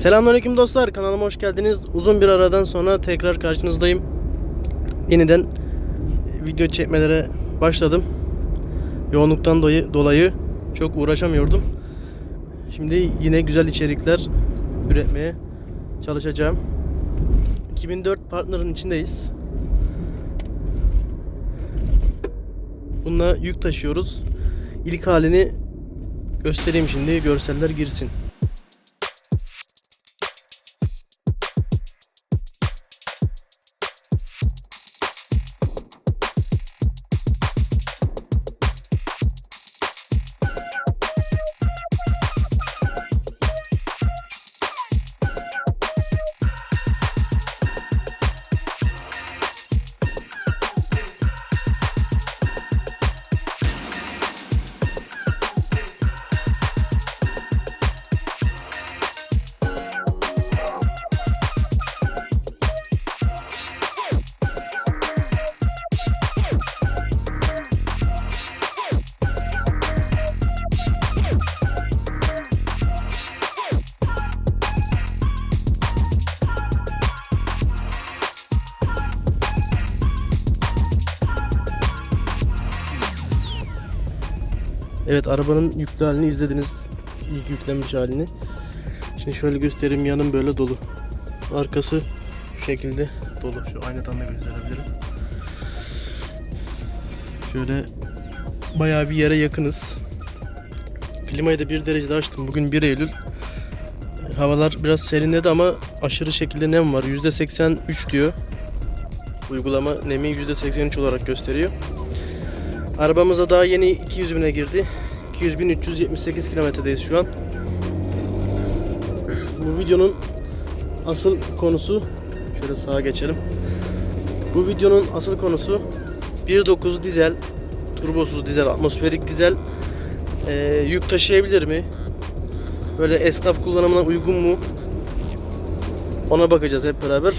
Selamünaleyküm dostlar. Kanalıma hoş geldiniz. Uzun bir aradan sonra tekrar karşınızdayım. Yeniden video çekmelere başladım. Yoğunluktan dolayı, dolayı çok uğraşamıyordum. Şimdi yine güzel içerikler üretmeye çalışacağım. 2004 Partner'ın içindeyiz. Bununla yük taşıyoruz. İlk halini göstereyim şimdi. Görseller girsin. Evet arabanın yüklü halini izlediniz. İlk yüklenmiş halini. Şimdi şöyle göstereyim yanım böyle dolu. Arkası şu şekilde dolu. Şu aynadan da gösterebilirim. Şöyle bayağı bir yere yakınız. Klimayı da bir derecede açtım. Bugün 1 Eylül. Havalar biraz serinledi ama aşırı şekilde nem var. %83 diyor. Uygulama nemi %83 olarak gösteriyor. Arabamıza daha yeni 200 bine girdi. 200.378 kilometredeyiz şu an. Bu videonun asıl konusu şöyle sağa geçelim. Bu videonun asıl konusu 1.9 dizel, turbosuz dizel, atmosferik dizel eee, yük taşıyabilir mi? Böyle esnaf kullanımına uygun mu? Ona bakacağız hep beraber.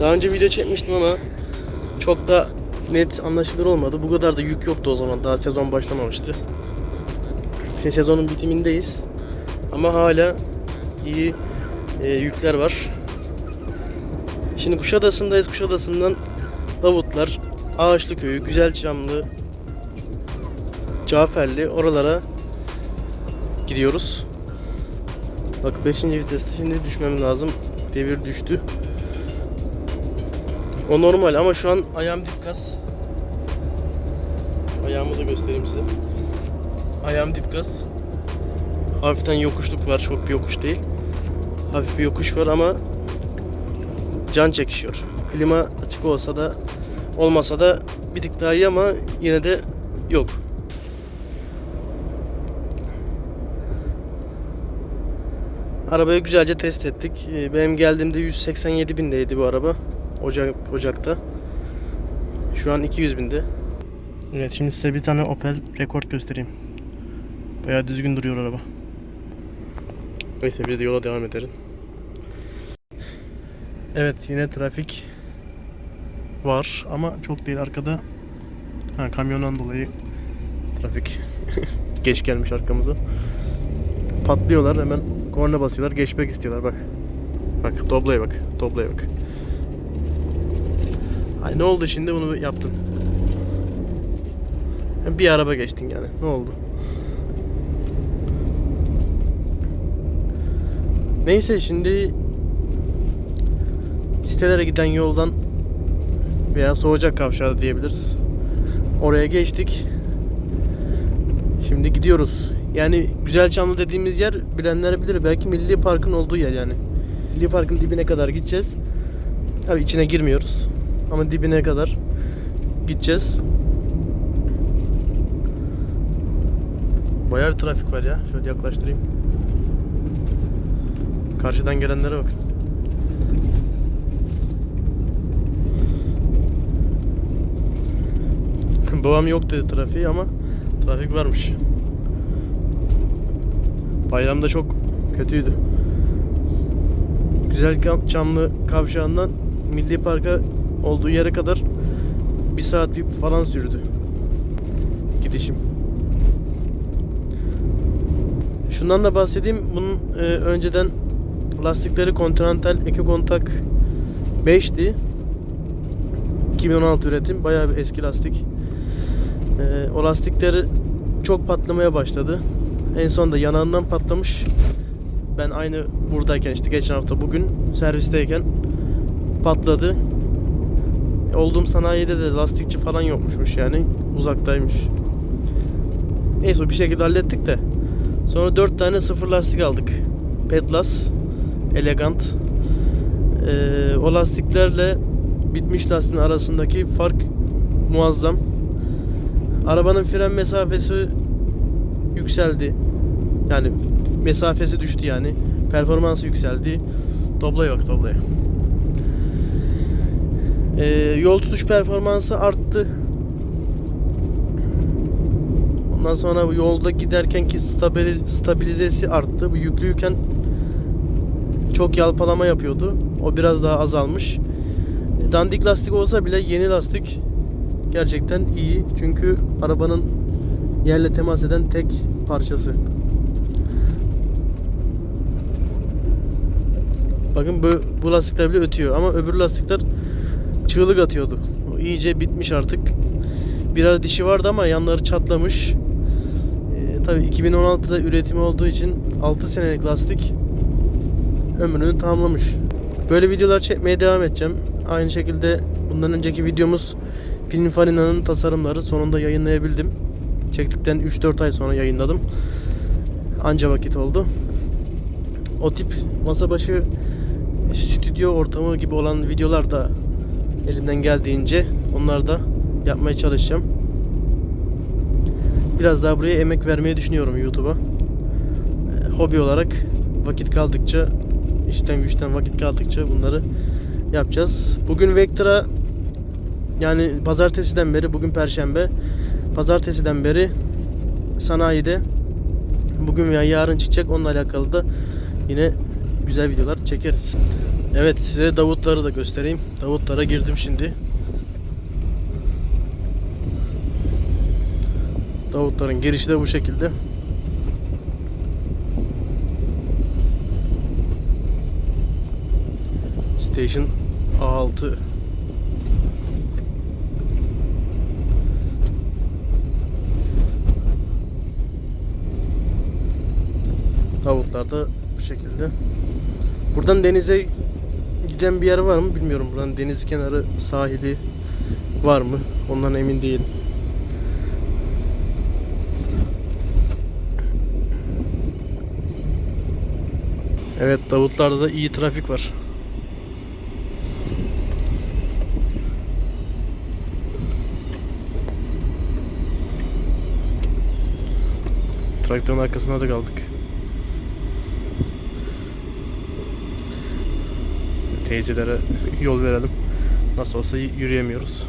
Daha önce video çekmiştim ama çok da net anlaşılır olmadı. Bu kadar da yük yoktu o zaman. Daha sezon başlamamıştı. Şimdi sezonun bitimindeyiz. Ama hala iyi e, yükler var. Şimdi Kuşadası'ndayız. Kuşadası'ndan Davutlar, Ağaçlı Köyü, Güzelçamlı, Caferli oralara gidiyoruz. Bak 5. viteste şimdi düşmem lazım. Devir düştü. O normal ama şu an ayağım dip. Ayağımı da göstereyim size. Ayağım dip gaz. Hafiften yokuşluk var. Çok bir yokuş değil. Hafif bir yokuş var ama can çekişiyor. Klima açık olsa da olmasa da bir tık daha iyi ama yine de yok. Arabayı güzelce test ettik. Ee, Benim geldiğimde 187 bindeydi bu araba. Ocak, Ocak'ta. Şu an 200 binde. Evet şimdi size bir tane Opel rekord göstereyim. Bayağı düzgün duruyor araba. Neyse biz de yola devam edelim. Evet yine trafik var ama çok değil arkada. Ha kamyondan dolayı trafik geç gelmiş arkamıza. Patlıyorlar hemen korna basıyorlar geçmek istiyorlar bak. Bak Doblo'ya bak. Doblo'ya bak. Ay ne oldu şimdi bunu yaptın? Bir araba geçtin yani. Ne oldu? Neyse şimdi sitelere giden yoldan veya Soğucak Kavşağı diyebiliriz. Oraya geçtik. Şimdi gidiyoruz. Yani Güzelçamlı dediğimiz yer bilenler bilir. Belki Milli Park'ın olduğu yer yani. Milli Park'ın dibine kadar gideceğiz. Tabii içine girmiyoruz. Ama dibine kadar gideceğiz. Bayağı bir trafik var ya. Şöyle yaklaştırayım. Karşıdan gelenlere bakın. Babam yok dedi trafiği ama trafik varmış. Bayramda çok kötüydü. Güzel Çamlı kavşağından Milli Park'a olduğu yere kadar bir saat falan sürdü gidişim. Şundan da bahsedeyim. Bunun e, önceden lastikleri Continental Eco Contact 5'ti. 2016 üretim. Bayağı bir eski lastik. E, o lastikleri çok patlamaya başladı. En son da yanağından patlamış. Ben aynı buradayken işte geçen hafta bugün servisteyken patladı. Olduğum sanayide de lastikçi falan yokmuşmuş yani. Uzaktaymış. Neyse bir şekilde hallettik de. Sonra 4 tane sıfır lastik aldık. Petlas, Elegant. Ee, o lastiklerle bitmiş lastiğin arasındaki fark muazzam. Arabanın fren mesafesi yükseldi. Yani mesafesi düştü yani. Performansı yükseldi. Doblo yok dobloya. Ee, yol tutuş performansı arttı. Ondan sonra yolda giderkenki stabili- stabilizesi arttı. Bu yüklüyken çok yalpalama yapıyordu. O biraz daha azalmış. Dandik lastik olsa bile yeni lastik gerçekten iyi. Çünkü arabanın yerle temas eden tek parçası. Bakın bu, bu lastikler bile ötüyor ama öbür lastikler çığlık atıyordu. O iyice bitmiş artık. Biraz dişi vardı ama yanları çatlamış. Tabii 2016'da üretimi olduğu için 6 senelik lastik ömrünü tamamlamış. Böyle videolar çekmeye devam edeceğim. Aynı şekilde bundan önceki videomuz Pininfarina'nın tasarımları sonunda yayınlayabildim. Çektikten 3-4 ay sonra yayınladım. Anca vakit oldu. O tip masa başı stüdyo ortamı gibi olan videolar da elimden geldiğince onları da yapmaya çalışacağım. Biraz daha buraya emek vermeyi düşünüyorum YouTube'a. Ee, Hobi olarak vakit kaldıkça işten güçten vakit kaldıkça bunları yapacağız. Bugün Vectra yani pazartesiden beri bugün perşembe pazartesiden beri sanayide bugün veya yarın çıkacak onunla alakalı da yine güzel videolar çekeriz. Evet size Davutları da göstereyim. Davutlara girdim şimdi. Davutların girişi de bu şekilde. Station A6 Davutlar da bu şekilde. Buradan denize giden bir yer var mı bilmiyorum. Buranın deniz kenarı sahili var mı? Ondan emin değilim. Evet Davutlar'da da iyi trafik var. Traktörün arkasına da kaldık. Teyzelere yol verelim. Nasıl olsa yürüyemiyoruz.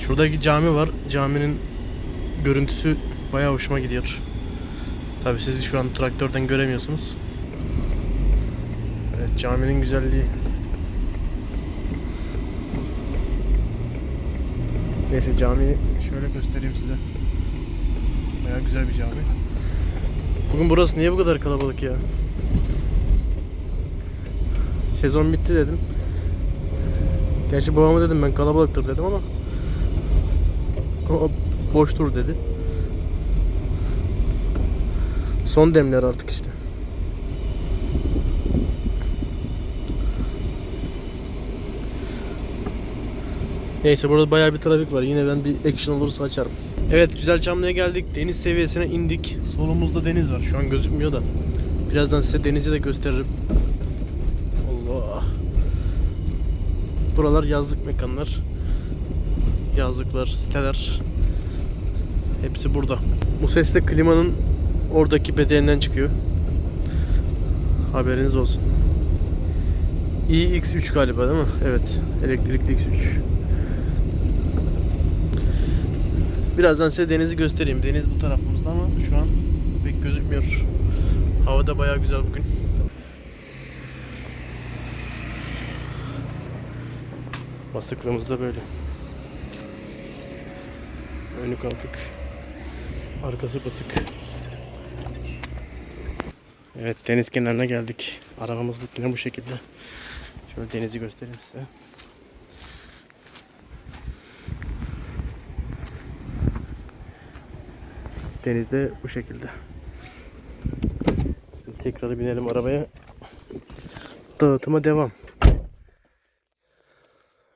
Şuradaki cami var. Caminin görüntüsü bayağı hoşuma gidiyor. Tabi siz şu an traktörden göremiyorsunuz. Caminin güzelliği. Neyse camiyi şöyle göstereyim size. Bayağı güzel bir cami. Bugün burası niye bu kadar kalabalık ya? Sezon bitti dedim. Gerçi babama dedim ben kalabalıktır dedim ama boştur dedi. Son demler artık işte. Neyse burada bayağı bir trafik var. Yine ben bir action olursa açarım. Evet güzel Çamlı'ya geldik. Deniz seviyesine indik. Solumuzda deniz var. Şu an gözükmüyor da. Birazdan size denizi de gösteririm. Allah. Buralar yazlık mekanlar. Yazlıklar, siteler. Hepsi burada. Bu ses de klimanın oradaki bedeninden çıkıyor. Haberiniz olsun. iX3 galiba değil mi? Evet. Elektrikli X3. Birazdan size denizi göstereyim. Deniz bu tarafımızda ama şu an pek gözükmüyor. Hava da bayağı güzel bugün. Basıklığımız da böyle. Önü kalkık. Arkası basık. Evet deniz kenarına geldik. Arabamız yine bu şekilde. Şöyle denizi göstereyim size. Denizde bu şekilde. Şimdi tekrar binelim arabaya. Dağıtıma devam.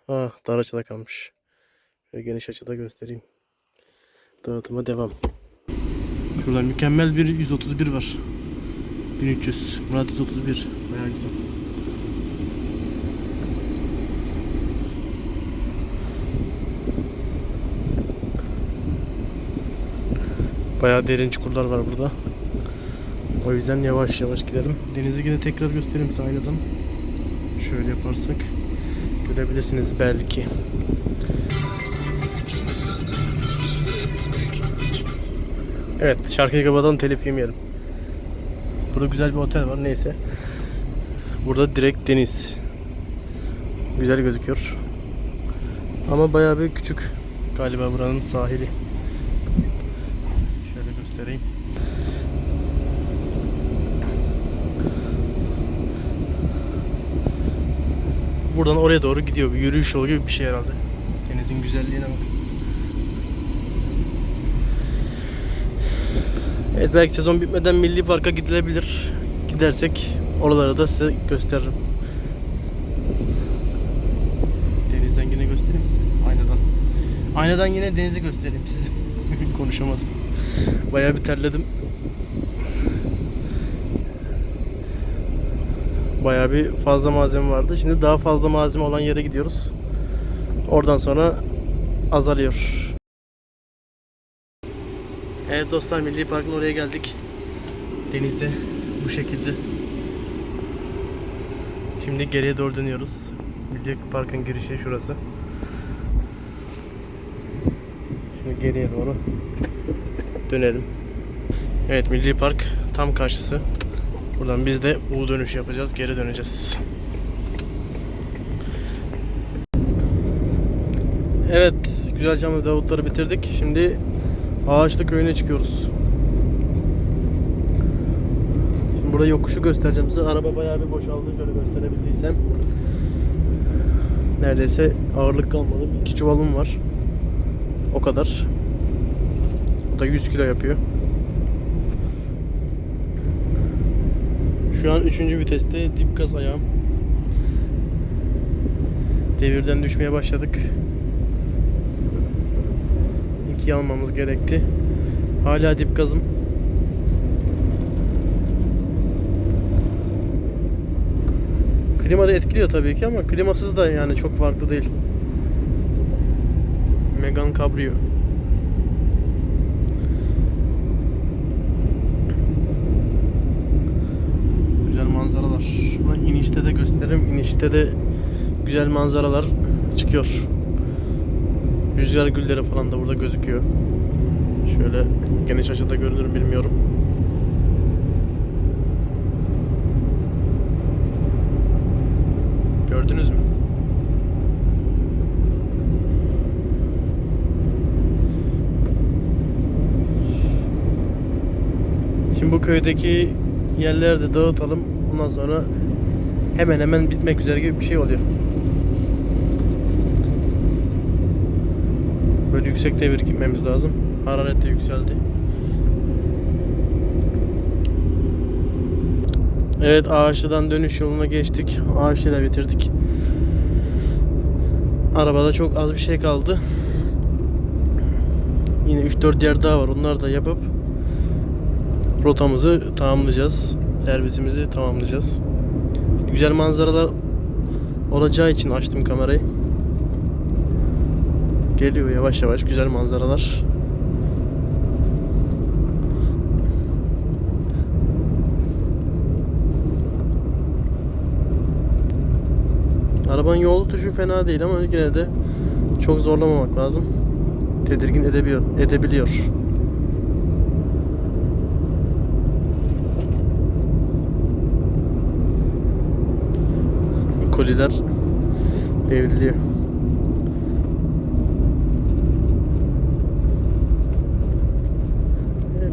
Ah dar açıda kalmış. Şöyle geniş açıda göstereyim. Dağıtıma devam. Şurada mükemmel bir 131 var. 1300. Murat 131. Bayağı güzel. Bayağı derin çukurlar var burada. O yüzden yavaş yavaş gidelim. Denizi yine tekrar göstereyim size aynadan. Şöyle yaparsak görebilirsiniz belki. Evet şarkıyı kapatalım telif yemeyelim. Burada güzel bir otel var neyse. Burada direkt deniz. Güzel gözüküyor. Ama bayağı bir küçük galiba buranın sahili. Şöyle göstereyim. Buradan oraya doğru gidiyor. Bir yürüyüş yolu gibi bir şey herhalde. Denizin güzelliğine bakın. Evet belki sezon bitmeden Milli Park'a gidilebilir. Gidersek oraları da size gösteririm. Denizden yine göstereyim size. Aynadan. Aynadan yine denizi göstereyim size. Konuşamadım. Bayağı bir terledim. Bayağı bir fazla malzeme vardı. Şimdi daha fazla malzeme olan yere gidiyoruz. Oradan sonra azalıyor. Evet dostlar Milli Park'ın oraya geldik. Denizde bu şekilde. Şimdi geriye doğru dönüyoruz. Milli Park'ın girişi şurası. Şimdi geriye doğru dönelim. Evet Milli Park tam karşısı. Buradan biz de U dönüş yapacağız. Geri döneceğiz. Evet, Güzelcamlı Davutları bitirdik. Şimdi Ağaçlı köyüne çıkıyoruz. Şimdi burada yokuşu göstereceğim size. Araba bayağı bir boşaldı. Şöyle gösterebildiysem. Neredeyse ağırlık kalmadı. İki çuvalım var. O kadar. O da 100 kilo yapıyor. Şu an 3. viteste dip gaz ayağım. Devirden düşmeye başladık. 2 almamız gerekti. Hala dip gazım. Klima da etkiliyor tabii ki ama klimasız da yani çok farklı değil. Megane Cabrio. Güzel manzaralar. Şuradan inişte de gösteririm. İnişte de güzel manzaralar çıkıyor. Rüzgar gülleri falan da burada gözüküyor. Şöyle geniş açıda görünür bilmiyorum. Gördünüz mü? Şimdi bu köydeki yerleri de dağıtalım. Ondan sonra hemen hemen bitmek üzere gibi bir şey oluyor. Böyle yüksek devir gitmemiz lazım. Hararet de yükseldi. Evet Ağaçlı'dan dönüş yoluna geçtik. Ağaçlı'yı da bitirdik. Arabada çok az bir şey kaldı. Yine 3-4 yer daha var. Onları da yapıp rotamızı tamamlayacağız. Servisimizi tamamlayacağız. Güzel manzaralar olacağı için açtım kamerayı. Geliyor yavaş yavaş güzel manzaralar. Arabanın yol tutuşu fena değil ama yine de çok zorlamamak lazım. Tedirgin edebiliyor. edebiliyor. Koliler devriliyor.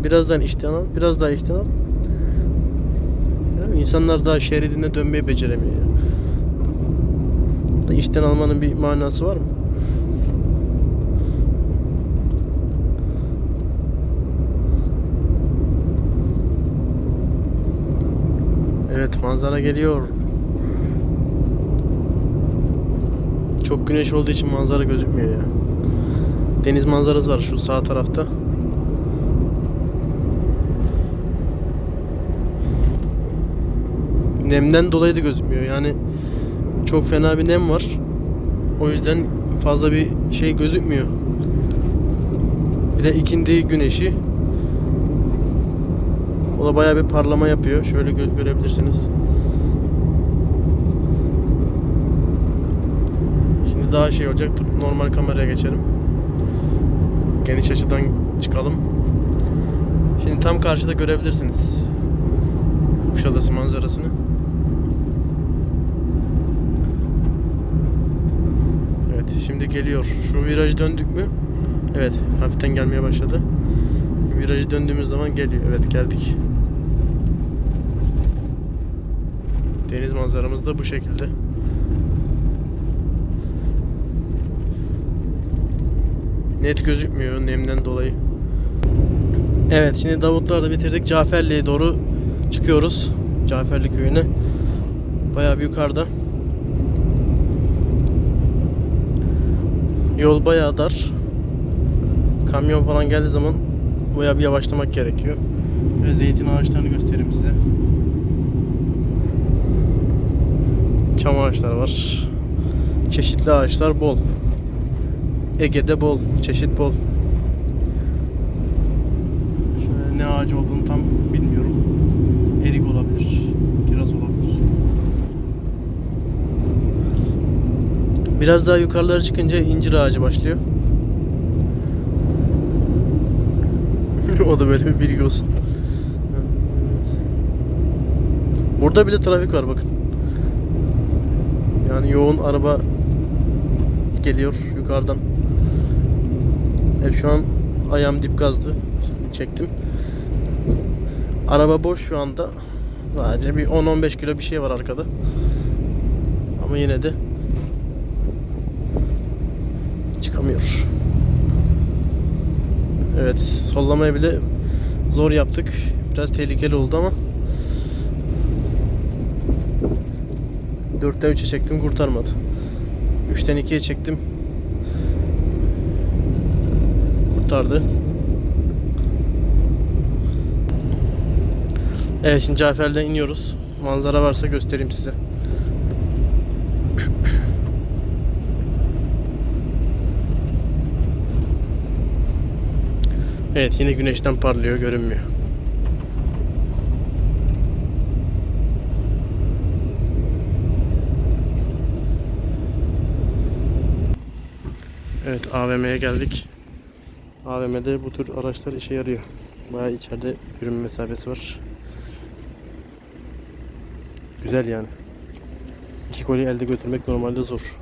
Birazdan işten al, biraz daha işten al. İnsanlar daha şeridine dönmeyi beceremiyor. ya. Da işten almanın bir manası var mı? Evet manzara geliyor. Çok güneş olduğu için manzara gözükmüyor ya. Deniz manzarası var şu sağ tarafta. Nemden dolayı da gözükmüyor. Yani çok fena bir nem var. O yüzden fazla bir şey gözükmüyor. Bir de ikindi güneşi. O da bayağı bir parlama yapıyor. Şöyle gö- görebilirsiniz. Şimdi daha şey olacak. Normal kameraya geçelim. Geniş açıdan çıkalım. Şimdi tam karşıda görebilirsiniz. Kuşadası manzarasını. Evet şimdi geliyor. Şu virajı döndük mü? Evet hafiften gelmeye başladı. Virajı döndüğümüz zaman geliyor. Evet geldik. Deniz manzaramız da bu şekilde. Net gözükmüyor nemden dolayı. Evet şimdi Davutlar'da bitirdik. Caferli'ye doğru çıkıyoruz. Caferli köyüne. Bayağı bir yukarıda. Yol bayağı dar. Kamyon falan geldiği zaman bayağı bir yavaşlamak gerekiyor. Ve zeytin ağaçlarını göstereyim size. Çam ağaçları var. Çeşitli ağaçlar bol. Ege'de bol, çeşit bol. Şöyle ne ağacı olduğunu tam bilmiyorum. Erik olabilir, kiraz olabilir. Biraz daha yukarılara çıkınca incir ağacı başlıyor. o da böyle bir bilgi olsun. Burada bile trafik var bakın. Yani yoğun araba geliyor yukarıdan. Evet şu an ayağım dip gazdı. Şimdi çektim. Araba boş şu anda. Sadece bir 10-15 kilo bir şey var arkada. Ama yine de çıkamıyor. Evet, sollamayı bile zor yaptık. Biraz tehlikeli oldu ama 4'ten 3'e çektim kurtarmadı. 3'ten 2'ye çektim. Kurtardı. Evet şimdi Cafer'den iniyoruz. Manzara varsa göstereyim size. Evet yine güneşten parlıyor görünmüyor. Evet AVM'ye geldik. AVM'de bu tür araçlar işe yarıyor. Bayağı içeride yürüme mesafesi var. Güzel yani. İki koli elde götürmek normalde zor.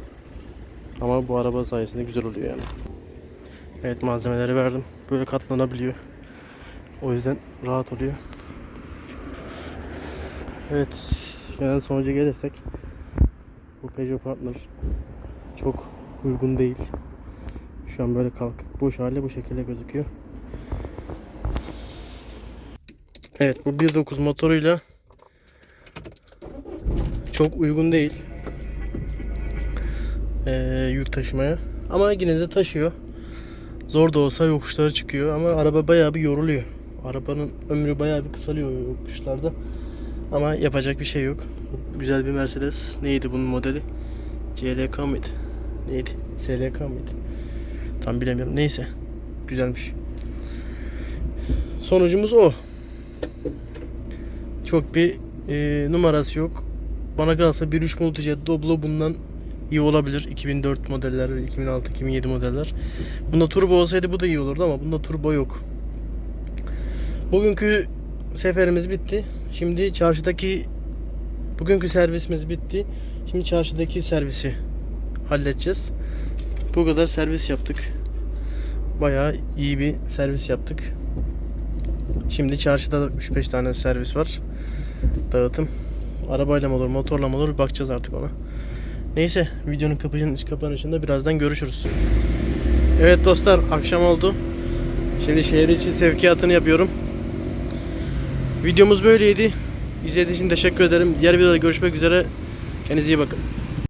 Ama bu araba sayesinde güzel oluyor yani. Evet malzemeleri verdim. Böyle katlanabiliyor. O yüzden rahat oluyor. Evet. Genel sonuca gelirsek bu Peugeot Partner çok uygun değil. Şu an böyle kalkık boş hali bu şekilde gözüküyor. Evet bu 1.9 motoruyla çok uygun değil. Ee, yük taşımaya. Ama yine de taşıyor. Zor da olsa yokuşlara çıkıyor ama araba bayağı bir yoruluyor. Arabanın ömrü bayağı bir kısalıyor yokuşlarda. Ama yapacak bir şey yok. Güzel bir Mercedes. Neydi bunun modeli? CLK mıydı? Neydi? SLK mıydı? Tam bilemiyorum. Neyse. Güzelmiş. Sonucumuz o. Çok bir e, numarası yok. Bana kalsa 1.3 Multijet Doblo bundan iyi olabilir. 2004 modeller, 2006-2007 modeller. Bunda turbo olsaydı bu da iyi olurdu ama bunda turbo yok. Bugünkü seferimiz bitti. Şimdi çarşıdaki bugünkü servisimiz bitti. Şimdi çarşıdaki servisi halledeceğiz. Bu kadar servis yaptık. Bayağı iyi bir servis yaptık. Şimdi çarşıda da 3-5 tane servis var. dağıtım. Arabayla mı olur, motorla mı olur bakacağız artık ona. Neyse videonun kapanışında birazdan görüşürüz. Evet dostlar akşam oldu. Şimdi şehir için sevkiyatını yapıyorum. Videomuz böyleydi. İzlediğiniz için teşekkür ederim. Diğer videoda görüşmek üzere. Kendinize iyi bakın.